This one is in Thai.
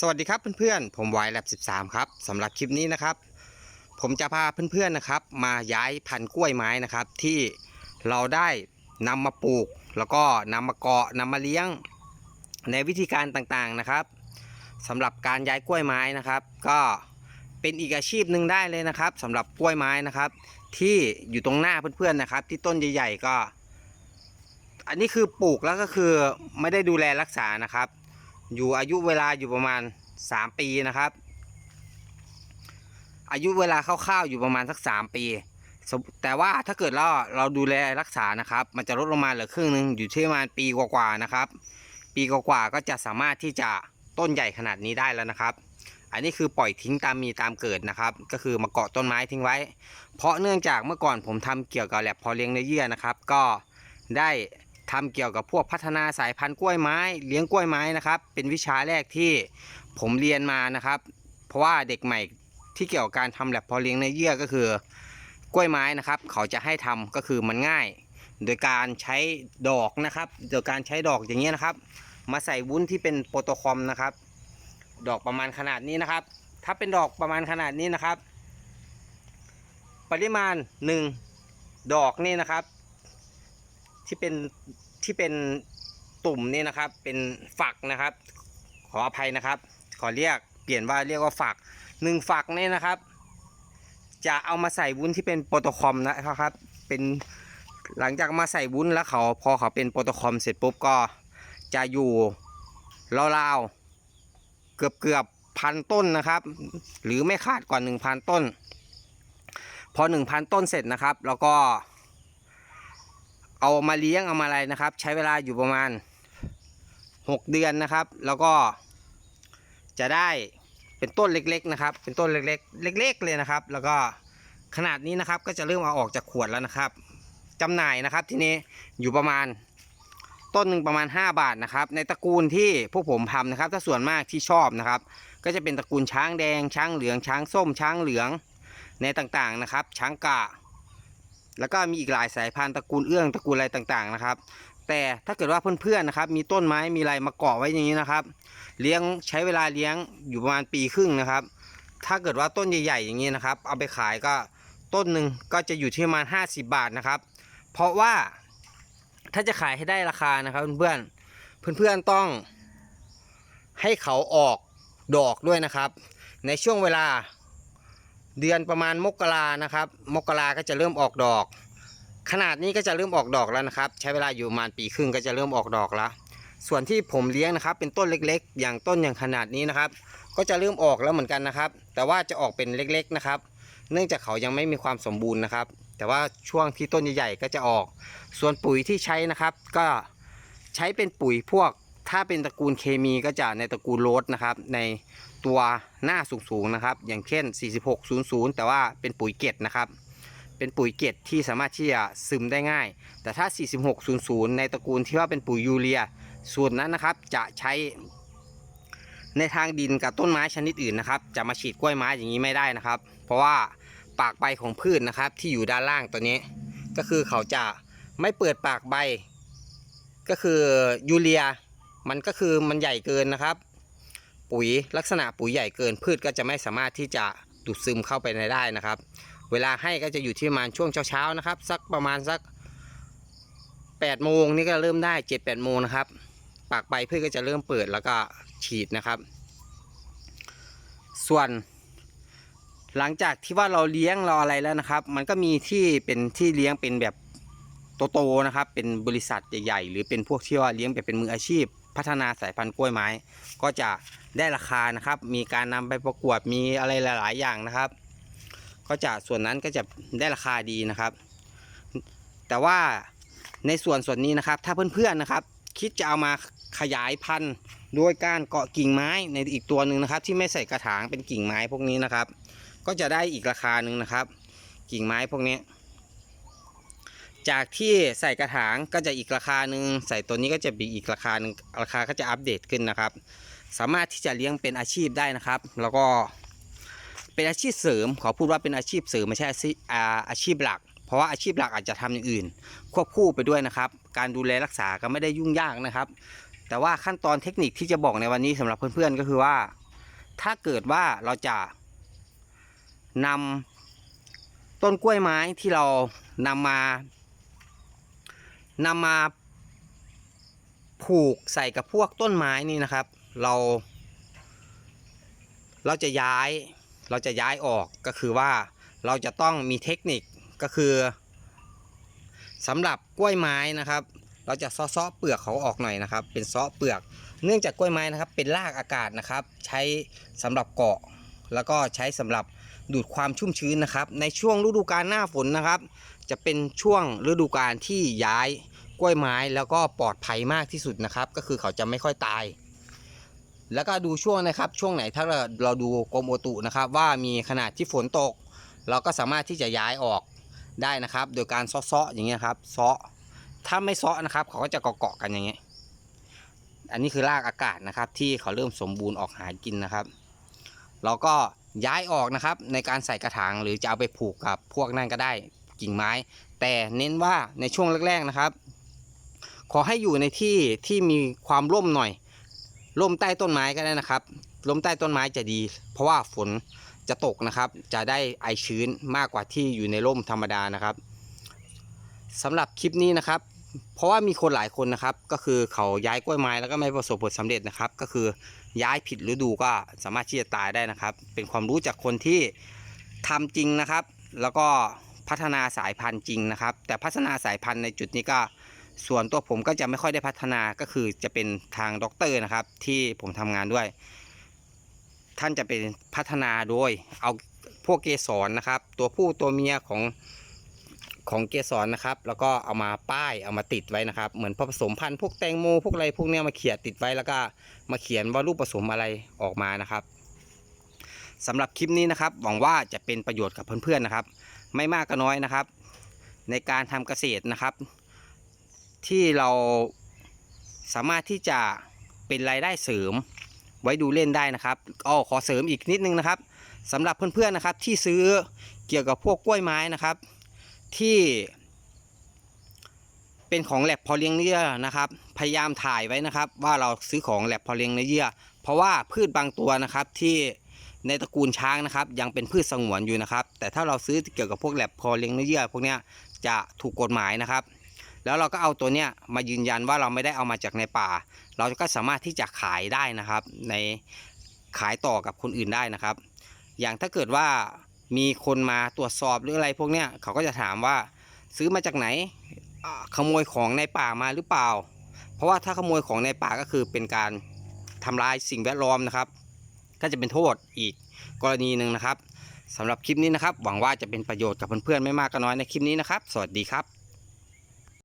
สวัสดีครับเพื่อนๆ ผมไวแลบ13 ครับสำหรับคลิปนี้นะครับ ผมจะพาเพื่อนๆนะครับ มาย้ายพันธุ์กล้วยไม้นะครับ ที่เราได้นำมาปลูก แล้วก็นำมาเกาะนำมาเลี้ยงในวิธีการต่างๆนะครับสำหรับการย้ายกล้วยไม้นะครับ ก็เป็นอีกอาชีพหนึ่งได้เลยนะครับสำหรับกล้วยไม้นะครับ ที่อยู่ตรงหน้าเพื่อนๆนะครับ ที่ต้นใหญ่ๆก็ อันนี้คือปลูกแล้วก็คือไม่ได้ดูแลรักษานะครับ อยู่อายุเวลาอยู่ประมาณ 3 ปีนะครับ อายุเวลาคร่าวๆอยู่ประมาณสัก 3 ปี แต่ว่าถ้าเกิดเราเราดูแลรักษานะครับ มันจะลดลงมาเหลือครึ่งหนึ่งอยู่ที่ประมาณปีกว่าๆนะครับ ปีกว่าๆก็จะสามารถที่จะต้นใหญ่ขนาดนี้ได้แล้วนะครับ อันนี้คือปล่อยทิ้งตามมีตามเกิดนะครับ ก็คือมาเกาะต้นไม้ทิ้งไว้ เพราะเนื่องจากเมื่อก่อนผมทำเกี่ยวกับแหลบพอเลี้ยงเนื้อเยื่อนะครับ ก็ได้ ทำเกี่ยวกับพวกพัฒนาสายพันธุ์กล้วยไม้ เลี้ยงกล้วยไม้นะครับ เป็นวิชาแรกที่ผมเรียนมานะครับ เพราะว่าเด็กใหม่ที่เกี่ยวกับการทำแลบพอเลี้ยงเนื้อเยื่อก็คือกล้วยไม้นะครับ เขาจะให้ทำก็คือมันง่าย โดยการใช้ดอกนะครับ โดยการใช้ดอกอย่างเงี้ยนะครับ มาใส่วุ้นที่เป็นโปรโตคอมนะครับ ดอกประมาณขนาดนี้นะครับ ถ้าเป็นดอกประมาณขนาดนี้นะครับ ปริมาณหนึ่งดอกนี่นะครับ ที่เป็นที่เป็นตุ่มนี่นะครับ เป็นฝักนะครับ ขออภัยนะครับ ขอเรียกเปลี่ยนว่าเรียกว่าฝักหนึ่งฝักนี่นะครับ จะเอามาใส่วุ้นที่เป็นโปรโตคอมนะครับ เป็นหลังจากมาใส่วุ้นแล้วเขาพอเขาเป็นโปรโตคอมเสร็จปุ๊บก็จะอยู่ราวๆเกือบเกือบพันต้นนะครับ หรือไม่ขาดกว่า 1,000 ต้น พอ 1,000 ต้นเสร็จนะครับ แล้วก็ เอามาเลี้ยงเอามาอะไรนะครับ ใช้เวลาอยู่ประมาณ 6 เดือนนะครับ แล้วก็จะได้เป็นต้นเล็กๆนะครับ เป็นต้นเล็กๆ เล็ก ๆ เลยนะครับ แล้วก็ขนาดนี้นะครับก็จะเริ่มเอาออกจากขวดแล้วนะครับจำหน่ายนะครับที่นี้อยู่ประมาณต้นหนึ่งประมาณ 5 บาทนะครับ ในตระกูลที่พวกผมทำนะครับ ถ้าส่วนมากที่ชอบนะครับ ก็จะเป็นตระกูลช้างแดง ช้างเหลือง ช้างส้ม ช้างเหลืองในต่างๆนะครับ ช้างกะ แล้วก็มีอีกหลายสายพันธุ์ตระกูลเอื้องตระกูลอะไรต่างๆนะครับ แต่ถ้าเกิดว่าเพื่อนๆนะครับ มีต้นไม้มีอะไรมาเกาะไว้อย่างนี้นะครับ เลี้ยงใช้เวลาเลี้ยงอยู่ประมาณปีครึ่งนะครับ ถ้าเกิดว่าต้นใหญ่ๆอย่างนี้นะครับ เอาไปขายก็ต้นหนึ่งก็จะอยู่ที่ประมาณ 50 บาทนะครับ เพราะว่าถ้าจะขายให้ได้ราคานะครับเพื่อนๆเพื่อนๆต้องให้เขาออกดอกด้วยนะครับ ในช่วงเวลา เดือนประมาณมกรานะครับ มกราก็จะเริ่มออกดอก ขนาดนี้ก็จะเริ่มออกดอกแล้วนะครับ ใช้เวลาอยู่ประมาณปีครึ่งก็จะเริ่มออกดอกแล้ว ส่วนที่ผมเลี้ยงนะครับ เป็นต้นเล็กๆ อย่างต้นอย่างขนาดนี้นะครับ ก็จะเริ่มออกแล้วเหมือนกันนะครับ แต่ว่าจะออกเป็นเล็กๆนะครับ เนื่องจากเขายังไม่มีความสมบูรณ์นะครับ แต่ว่าช่วงที่ต้นใหญ่ๆก็จะออก ส่วนปุ๋ยที่ใช้นะครับ ก็ใช้เป็นปุ๋ยพวกถ้าเป็นตระกูลเคมีก็จะในตระกูลโรสนะครับ ในตัวหน้าสูงๆนะครับ อย่างเช่น 4600 แต่ว่าเป็นปุ๋ยเกล็ดนะครับ เป็นปุ๋ยเกล็ดที่สามารถที่จะซึมได้ง่าย แต่ถ้า 4600 ในตระกูลที่ว่าเป็นปุ๋ยยูเรียส่วนนั้นนะครับจะใช้ในทางดินกับต้นไม้ชนิดอื่นนะครับ จะมาฉีดกล้วยไม้อย่างนี้ไม่ได้นะครับ เพราะว่าปากใบของพืชนะครับ ที่อยู่ด้านล่างตัวนี้ ก็คือเขาจะไม่เปิดปากใบ ก็คือยูเรีย มันก็คือมันใหญ่เกินนะครับ ปุ๋ยลักษณะปุ๋ยใหญ่เกินพืชก็จะไม่สามารถที่จะดูดซึมเข้าไปในได้นะครับ เวลาให้ก็จะอยู่ที่ประมาณช่วงเช้าๆนะครับ สักประมาณสัก8โมงนี่ก็เริ่มได้7 8โมงนะครับ ปากใบพืชก็จะเริ่มเปิดแล้วก็ฉีดนะครับ ส่วนหลังจากที่ว่าเราเลี้ยงเราอะไรแล้วนะครับ มันก็มีที่เป็นที่เลี้ยงเป็นแบบโตๆนะครับ เป็นบริษัทใหญ่ๆหรือเป็นพวกที่ว่าเลี้ยงแบบเป็นมืออาชีพ พัฒนาสายพันธุ์กล้วยไม้ ก็จะได้ราคานะครับ มีการนำไปประกวดมีอะไรหลาย ๆ อย่างนะครับ ก็จะส่วนนั้นก็จะได้ราคาดีนะครับ แต่ว่าในส่วนส่วนนี้นะครับ ถ้าเพื่อนๆนะครับ คิดจะเอามาขยายพันธุ์โดยการเกาะกิ่งไม้ในอีกตัวหนึ่งนะครับ ที่ไม่ใส่กระถางเป็นกิ่งไม้พวกนี้นะครับ ก็จะได้อีกราคาหนึ่งนะครับ กิ่งไม้พวกนี้ จากที่ใส่กระถางก็จะอีกราคาหนึ่งใส่ตัวนี้ก็จะมีอีกราคาหนึ่งราคาก็จะอัปเดตขึ้นนะครับ สามารถที่จะเลี้ยงเป็นอาชีพได้นะครับ แล้วก็เป็นอาชีพเสริม ขอพูดว่าเป็นอาชีพเสริมไม่ใช่อาชีพอ่าอาชีพหลัก เพราะว่าอาชีพหลักอาจจะทำอย่างอื่น ควบคู่ไปด้วยนะครับ การดูแลรักษาก็ไม่ได้ยุ่งยากนะครับ แต่ว่าขั้นตอนเทคนิคที่จะบอกในวันนี้สำหรับเพื่อนๆก็คือว่า ถ้าเกิดว่าเราจะนำต้นกล้วยไม้ที่เรานำมา นำมาผูกใส่กับพวกต้นไม้นี่นะครับ เรา เราจะย้ายเราจะย้ายออกก็คือว่าเราจะต้องมีเทคนิคก็คือสำหรับกล้วยไม้นะครับ เราจะซ้อเปลือกเขาออกหน่อยนะครับ เป็นซ้อเปลือก เนื่องจากกล้วยไม้นะครับ เป็นรากอากาศนะครับ ใช้สำหรับเกาะ แล้วก็ใช้สำหรับดูดความชุ่มชื้นนะครับ ในช่วงฤดูกาลหน้าฝนนะครับ จะเป็นช่วงฤดูกาลที่ย้ายกล้วยไม้แล้วก็ปลอดภัยมากที่สุดนะครับ ก็คือเขาจะไม่ค่อยตาย แล้วก็ดูช่วงนะครับ ช่วงไหนถ้าเราเราดูกรมอุตุนะครับ ว่ามีขนาดที่ฝนตก เราก็สามารถที่จะย้ายออกได้นะครับ โดยการเซาะๆอย่างเงี้ยครับเซาะถ้าไม่เซาะนะครับ เขาก็จะเกาะๆกันอย่างเงี้ยอันนี้คือรากอากาศนะครับที่เขาเริ่มสมบูรณ์ออกหากินนะครับ เราก็ย้ายออกนะครับในการใส่กระถางหรือจะเอาไปผูกกับพวกนั่นก็ได้ กิ่งไม้ แต่เน้นว่าในช่วงแรกๆนะครับ ขอให้อยู่ในที่ที่มีความร่มหน่อยร่มใต้ต้นไม้ก็ได้นะครับร่มใต้ต้นไม้จะดี เพราะว่าฝนจะตกนะครับ จะได้ไอชื้นมากกว่าที่อยู่ในร่มธรรมดานะครับสำหรับคลิปนี้นะครับ เพราะว่ามีคนหลายคนนะครับ ก็คือเขาย้ายกล้วยไม้แล้วก็ไม่ประสบผลสำเร็จนะครับ ก็คือย้ายผิดฤดูก็สามารถที่จะตายได้นะครับ เป็นความรู้จากคนที่ทำจริงนะครับ แล้วก็ พัฒนาสายพันธุ์จริงนะครับ แต่พัฒนาสายพันธุ์ในจุดนี้ก็ส่วนตัวผมก็จะไม่ค่อยได้พัฒนาก็คือจะเป็นทางด็อกเตอร์นะครับ ที่ผมทำงานด้วย ท่านจะเป็นพัฒนาโดยเอาพวกเกสรนะครับ ตัวผู้ตัวเมียของของเกสรนะครับ แล้วก็เอามาป้ายเอามาติดไว้นะครับ เหมือนผสมพันธุ์พวกแตงโมพวกอะไรพวกเนี้ยมาเขียนติดไว้แล้วก็มาเขียนว่ารูปผสมอะไรออกมานะครับสำหรับคลิปนี้นะครับ หวังว่าจะเป็นประโยชน์กับเพื่อนๆนะครับ ไม่มากก็น้อยนะครับ ในการทำเกษตรนะครับ ที่เราสามารถที่จะเป็นรายได้เสริมไว้ดูเล่นได้นะครับอ้อขอเสริมอีกนิดนึงนะครับสำหรับเพื่อนๆนะครับที่ซื้อเกี่ยวกับพวกกล้วยไม้นะครับ ที่เป็นของแลบพอเลี้ยงเนื้อนะครับ พยายามถ่ายไว้นะครับ ว่าเราซื้อของแลบพอเลี้ยงเนื้อเยื่อเพราะว่าพืชบางตัวนะครับที่ ในตระกูลช้างนะครับ ยังเป็นพืชสงวนอยู่นะครับ แต่ถ้าเราซื้อเกี่ยวกับพวกแลบพอเลี้ยงเนื้อเยื่อพวกเนี้ยจะถูกกฎหมายนะครับ แล้วเราก็เอาตัวเนี้ยมายืนยันว่าเราไม่ได้เอามาจากในป่า เราก็สามารถที่จะขายได้นะครับ ในขายต่อกับคนอื่นได้นะครับ อย่างถ้าเกิดว่ามีคนมาตรวจสอบหรืออะไรพวกเนี้ยเขาก็จะถามว่าซื้อมาจากไหนขโมยของในป่ามาหรือเปล่า เพราะว่าถ้าขโมยของในป่าก็คือเป็นการทำลายสิ่งแวดล้อมนะครับ ก็จะเป็นโทษอีกกรณีหนึ่งนะครับสำหรับคลิปนี้นะครับ หวังว่าจะเป็นประโยชน์กับเพื่อนๆไม่มากก็น้อยในคลิปนี้นะครับ สวัสดีครับ